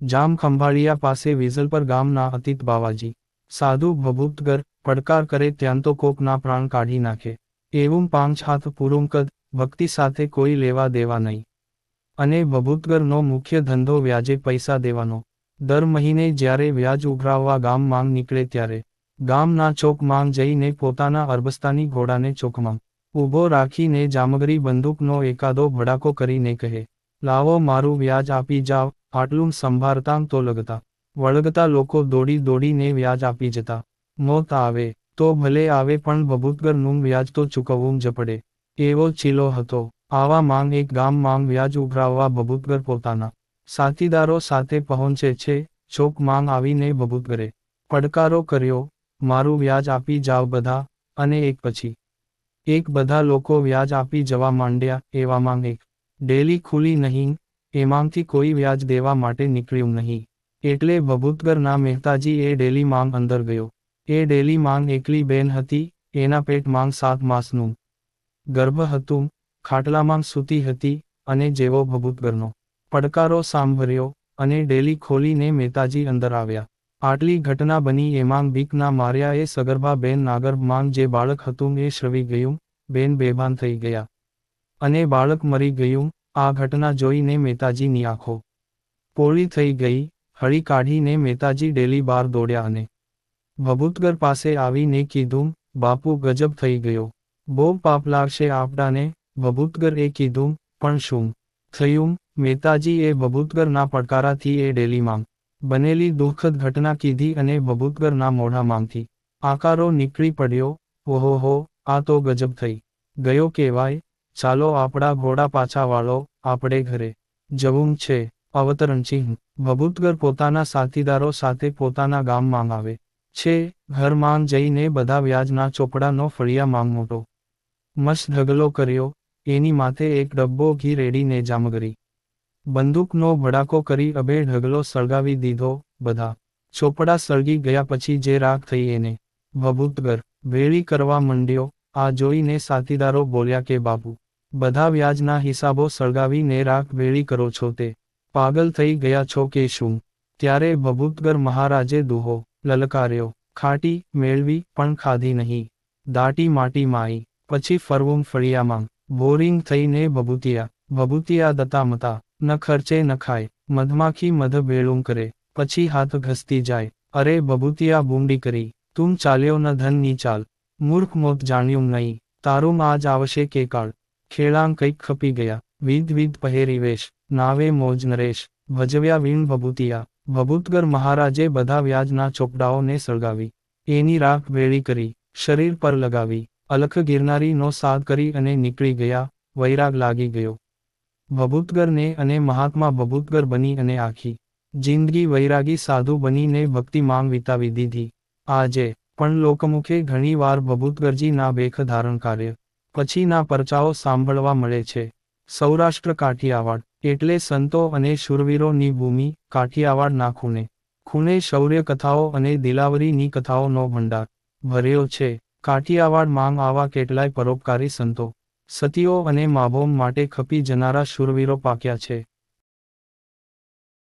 જામ ખંભાળિયા પાસે વેઝલપર ગામના અતીત બાવાજી. સાધુ ભભૂતગર, પડકાર કરે ત્યાં તો કોકના પ્રાણ કાઢી નાખે. એવું પાંચ હાથ પૂરું કદ, ભક્તિ સાથે કોઈ લેવા દેવા નહીં. અને ભભૂતગરનો મુખ્ય ધંધો વ્યાજે પૈસા દેવાનો. દર મહિને જ્યારે વ્યાજ ઉઘરાવવા ગામ માંગ નીકળે ત્યારે, ગામના ચોક માંગ જઈને પોતાના અરબસ્તાની ઘોડાને ચોકમાં ઊભો રાખીને જામગરી બંદૂકનો એકાદો ભડાકો કરીને કહે, લાવો મારું વ્યાજ આપી જાવ આટલું સંભારતાં તો લગતા. વળગતા લોકો દોડી દોડીને વ્યાજ આપી જતા. મોત આવે, તો ભલે આવે પણ બબૂતગરનું વ્યાજ તો ચૂકવવું જ પડે. એવો ચીલો હતો. આવા માંગ એક ગામ માંગ વ્યાજ ઉભરાવવા બબૂતગર પોતાના. સાથીદારો સાથે પહોંચે છે, ચોક માંગ આવીને બબૂતગરે પડકારો કર્યો, મારું વ્યાજ આપી જાવ બધા, અને એક પછી. એક બધા લોકો વ્યાજ આપી જવા માંડ્યા એવામાં એક. ડેલી ખુલી નહીં એમાંથી કોઈ વ્યાજ દેવા માટે નીકળ્યું નહીં. એટલે ભભૂતગરના મહેતાજી એ ડેલી માંગ અંદર ગયો. એ ડેલી માંગ એકલી બેન હતી, એના પેટ માંગ સાત માસનું. ગર્ભ હતું ખાટલામાં સૂતી હતી, અને જેવો ભભૂતગરનો પડકારો સાંભળ્યો, અને ડેલી ખોલીને મહેતાજી અંદર આવ્યા. આટલી ઘટના બની એમાં બીકના માર્યા એ સગર્ભા બેન નાગર્ભમાં જે બાળક હતું એ શ્રવી ગયું, બેન બેભાન થઈ ગયા. અને બાળક મરી ગયું આ ઘટના જોઈને મહેતાજીની આંખો પોળી થઈ ગઈ, હળી કાઢીને મહેતાજી ડેલી બહાર દોડ્યા અને ભભૂતગર પાસે આવીને કીધું, બાપુ, ગજબ થઈ ગયો. બહુ પાપ લાગશે આપડાને. ભભૂતગર કીધું, પણ શું થયું? મહેતાજી એ ભભૂતગરના પડકારાથી એ ડેલીમાં બનેલી દુઃખદ ઘટના કીધી અને ભભૂતગરના મોઢામાંથી આકારો નીકળી પડ્યો. ઓહોહો, આ તો ગજબ થઈ ગયો કહેવાય. ચાલો આપણા ઘોડા પાછા વાળો આપણે ઘરે જવું છે, અવતરણસિંહ. ભભૂતગર પોતાના સાથીદારો સાથે પોતાના ગામમાં આવે છે ઘરમાં જઈને બધા વ્યાજના ચોપડાનો ફળિયા માંગ મોટો મસ્ત ઢગલો કર્યો, એની માથે એક ડબ્બો ઘી રેડીને જામગરી. બંદૂકનો ભડાકો કરી અભે ઢગલો સળગાવી દીધો, બધા ચોપડા સળગી ગયા પછી જે રાખ થઈ એને. ભભૂતગર વેળી કરવા મંડ્યો આ જોઈને સાથીદારો બોલ્યા કે, બાપુ, બધા વ્યાજના હિસાબો સળગાવીને રાખ, વેળી કરો છો તે. પાગલ થઈ ગયા છો કે શું? ત્યારે ભભૂતગર મહારાજે દુહો, લલકાર્યો, ખાટી, મેળવી, પણ ખાધી નહીં. દાટી માટી માઈ, પછી ફરવું ફળિયામાં. બોરિંગ થઈને ભભૂતિયા ભભૂતિયા દતામતા ન ખર્ચે ન ખાય, મધમાખી મધ ભેળું કરે, પછી હાથ ઘસતી જાય. અરે ભભૂતિયા બૂંડી કરી, તું ચાલ્યો ન ધનની ચાલ. મૂર્ખ મોત જાણ્યું નહીં. તારું આજ આવશે કે કાળ. ખેળાં કંઈક ખપી ગયા. વિધ વિધ પહેરી નાવે મોજ નરેશ. ભજવ્યા વીણ ભભૂતિયા. ભભૂતગર મહારાજે બધા વ્યાજના ચોપડાઓને સળગાવી. એની રાખ વેળી કરી. શરીર પર લગાવી. અલખ ગિરનારીનો સાદ કરી અને નીકળી ગયા. વૈરાગ લાગી ગયો. ભભૂતગરને અને મહાત્મા ભભૂતગર બની અને આખી. જિંદગી વૈરાગી સાધુ બનીને ભક્તિ માંગ વિતાવી દીધી. આજે પણ લોકમુખે ઘણીવાર ભભૂતગરજીના બેખ ધારણ કાર્ય પછીના પરચાઓ સાંભળવા મળે છે. સૌરાષ્ટ્ર કાઠિયાવાડ, એટલે સંતો અને શૂરવીરોની ભૂમિ કાઠિયાવાડના ખૂણે. ખૂણે શૌર્ય કથાઓ અને દિલાવરીની કથાઓનો ભંડાર ભર્યો છે. કાઠિયાવાડ માંગ આવા કેટલાય પરોપકારી સંતો, સતીઓ અને માભોમ માટે ખપી જનારા શૂરવીરો પાક્યા છે.